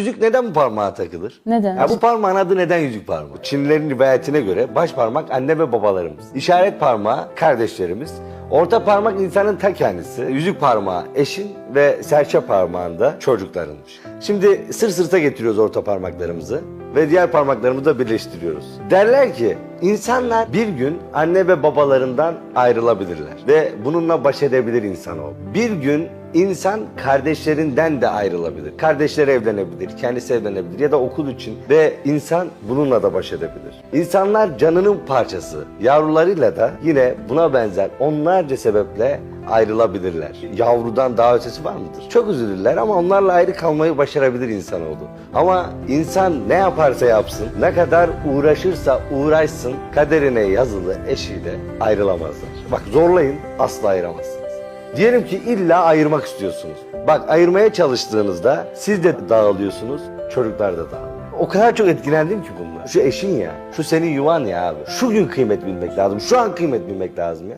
Yüzük neden bu parmağa takılır? Neden? Ya bu parmağın adı neden yüzük parmağı? Çinlilerin rivayetine göre baş parmak anne ve babalarımız. İşaret parmağı kardeşlerimiz. Orta parmak insanın ta kendisi. Yüzük parmağı eşin ve serçe parmağında çocuklarınmış. Şimdi sır sırta getiriyoruz orta parmaklarımızı ve diğer parmaklarımızı da birleştiriyoruz. Derler ki insanlar bir gün anne ve babalarından ayrılabilirler ve bununla baş edebilir insanoğlu. Bir gün İnsan kardeşlerinden de ayrılabilir. Kardeşleri evlenebilir, kendisi evlenebilir ya da okul için ve insan bununla da baş edebilir. İnsanlar canının parçası. Yavrularıyla da yine buna benzer onlarca sebeple ayrılabilirler. Yavrudan daha ötesi var mıdır? Çok üzülürler ama onlarla ayrı kalmayı başarabilir insanoğlu. Ama insan ne yaparsa yapsın, ne kadar uğraşırsa uğraşsın kaderine yazılı eşiyle ayrılamazlar. Bak zorlayın asla ayıramazsınız. Diyelim ki illa ayırmak istiyorsunuz. Bak ayırmaya çalıştığınızda siz de dağılıyorsunuz, çocuklar da dağılıyor. O kadar çok etkilendim ki bununla. Şu eşin ya, şu senin yuvan ya abi. Şu gün kıymet bilmek lazım, şu an kıymet bilmek lazım ya.